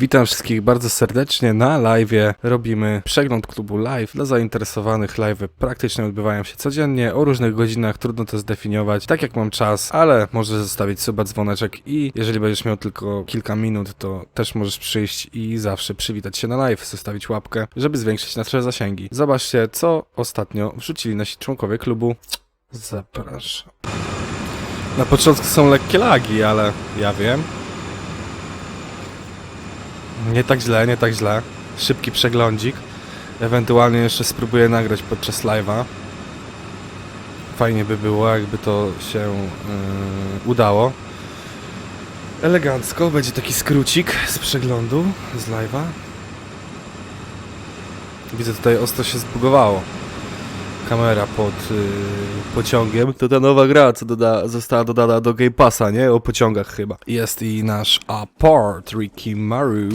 Witam wszystkich bardzo serdecznie na live. Robimy przegląd klubu live dla zainteresowanych. Live praktycznie odbywają się codziennie o różnych godzinach, trudno to zdefiniować. Tak jak mam czas, ale możesz zostawić suba, dzwoneczek i jeżeli będziesz miał tylko kilka minut, to też możesz przyjść i zawsze przywitać się na live, zostawić łapkę, żeby zwiększyć nasze zasięgi. Zobaczcie, co ostatnio wrzucili nasi członkowie klubu. Zapraszam. Na początku są lekkie lagi, ale ja wiem. Nie tak źle, nie tak źle. Szybki przeglądzik. Ewentualnie jeszcze spróbuję nagrać podczas live'a. Fajnie by było, jakby to się yy, udało. Elegancko, będzie taki skrócik z przeglądu, z live'a. Widzę tutaj ostro się zbugowało. Kamera pod yy, pociągiem. To ta nowa gra, co doda, została dodana do Game Passa, nie? O pociągach chyba. Jest i nasz Apart Ricky Maru.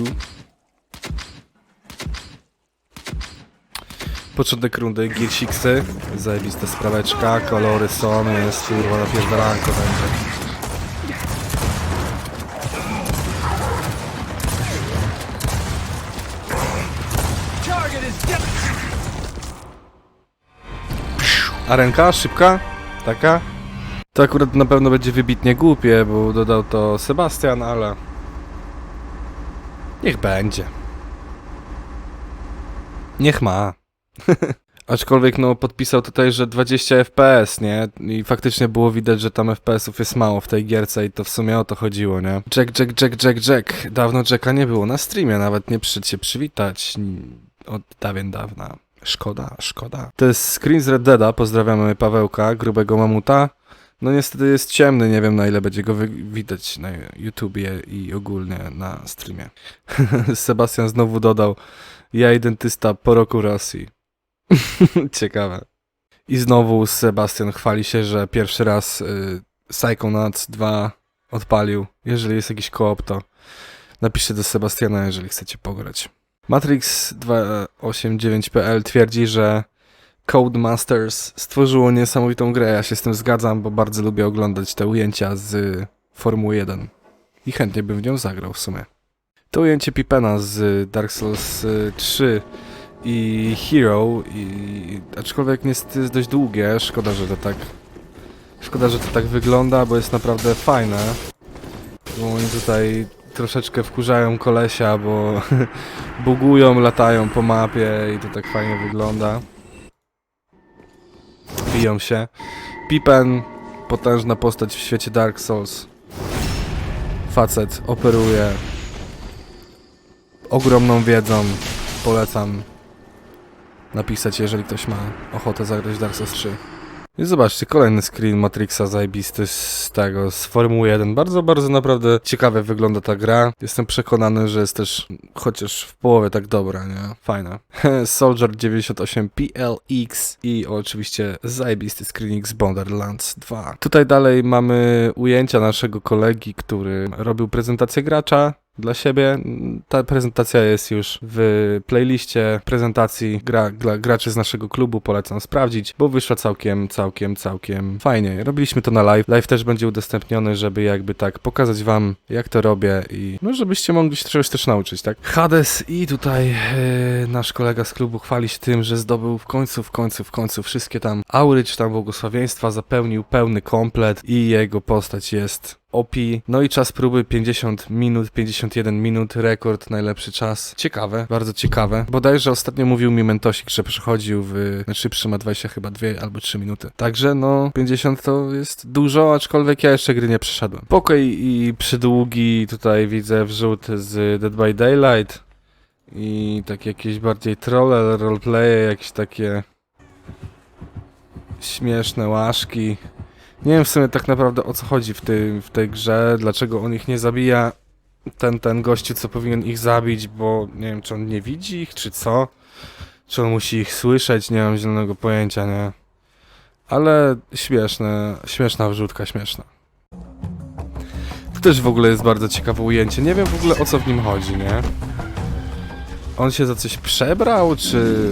Początek rundy, Gearsiksy. Zajebista spraweczka, kolory są, jest kurwa napierdalanko będzie. Arenka, szybka, taka. To akurat na pewno będzie wybitnie głupie, bo dodał to Sebastian, ale... Niech będzie. Niech ma. Aczkolwiek no podpisał tutaj, że 20 FPS, nie? I faktycznie było widać, że tam FPS-ów jest mało w tej gierce i to w sumie o to chodziło, nie? Jack, Jack, Jack, Jack, Jack. Dawno Jacka nie było na streamie, nawet nie przyszedł się przywitać. Od dawien dawna. Szkoda, szkoda. To jest screen z Red Deada, pozdrawiamy Pawełka, grubego mamuta. No niestety jest ciemny, nie wiem na ile będzie go widać na YouTubie i ogólnie na streamie. Sebastian znowu dodał, ja identysta po roku Rosji. Ciekawe. I znowu Sebastian chwali się, że pierwszy raz y, Psychonauts 2 odpalił. Jeżeli jest jakiś koop, to napiszcie do Sebastiana, jeżeli chcecie pograć. Matrix289.pl twierdzi, że Codemasters stworzyło niesamowitą grę. Ja się z tym zgadzam, bo bardzo lubię oglądać te ujęcia z Formuły 1. I chętnie bym w nią zagrał w sumie. To ujęcie Pipena z Dark Souls y, 3 i Hero, i aczkolwiek niestety jest dość długie, szkoda, że to tak szkoda, że to tak wygląda, bo jest naprawdę fajne. Bo oni tutaj troszeczkę wkurzają kolesia, bo bugują, latają po mapie i to tak fajnie wygląda. Biją się. Pipen, potężna postać w świecie Dark Souls. Facet operuje ogromną wiedzą. Polecam napisać, jeżeli ktoś ma ochotę zagrać Dark Souls 3. I zobaczcie, kolejny screen Matrixa zajebisty z tego, z Formuły 1. Bardzo, bardzo naprawdę ciekawie wygląda ta gra. Jestem przekonany, że jest też chociaż w połowie tak dobra, nie? Fajna. Soldier 98 PLX i oczywiście zajebisty screenik z Borderlands 2. Tutaj dalej mamy ujęcia naszego kolegi, który robił prezentację gracza dla siebie. Ta prezentacja jest już w playliście prezentacji gra, graczy z naszego klubu. Polecam sprawdzić, bo wyszła całkiem, całkiem, całkiem fajnie. Robiliśmy to na live. Live też będzie udostępniony, żeby jakby tak pokazać wam, jak to robię i no, żebyście mogli się czegoś też nauczyć, tak? Hades i tutaj e, nasz kolega z klubu chwali się tym, że zdobył w końcu, w końcu, w końcu wszystkie tam aury, czy tam błogosławieństwa, zapełnił pełny komplet i jego postać jest OP. No i czas próby 50 minut, 51 minut, rekord, najlepszy czas. Ciekawe, bardzo ciekawe. Bodajże ostatnio mówił mi Mentosik, że przechodził w najszybszy ma 20 chyba 2 albo 3 minuty. Także no 50 to jest dużo, aczkolwiek ja jeszcze gry nie przeszedłem. Pokoj i przydługi tutaj widzę wrzut z Dead by Daylight i takie jakieś bardziej trolle, roleplaye, jakieś takie śmieszne łaszki. Nie wiem w sumie tak naprawdę o co chodzi w tej, w tej grze, dlaczego on ich nie zabija, ten, ten gościu, co powinien ich zabić, bo nie wiem, czy on nie widzi ich, czy co, czy on musi ich słyszeć, nie mam zielonego pojęcia, nie. Ale śmieszne, śmieszna wrzutka, śmieszna. To też w ogóle jest bardzo ciekawe ujęcie, nie wiem w ogóle o co w nim chodzi, nie. On się za coś przebrał, czy...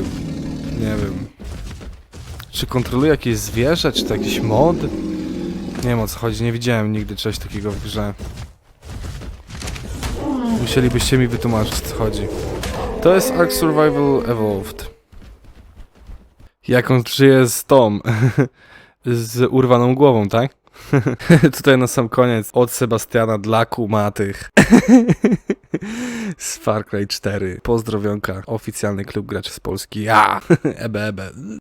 nie wiem... Czy kontroluje jakieś zwierzę, czy to jakiś mod? Nie wiem o co chodzi, nie widziałem nigdy czegoś takiego w grze. Musielibyście mi wytłumaczyć, co chodzi. To jest Ark Survival Evolved. Jak on żyje z tą, z urwaną głową, tak? Tutaj na sam koniec od Sebastiana dla kumatych z Far Cry 4. Pozdrowionka, oficjalny klub graczy z Polski. Ja! Ebe, ebe.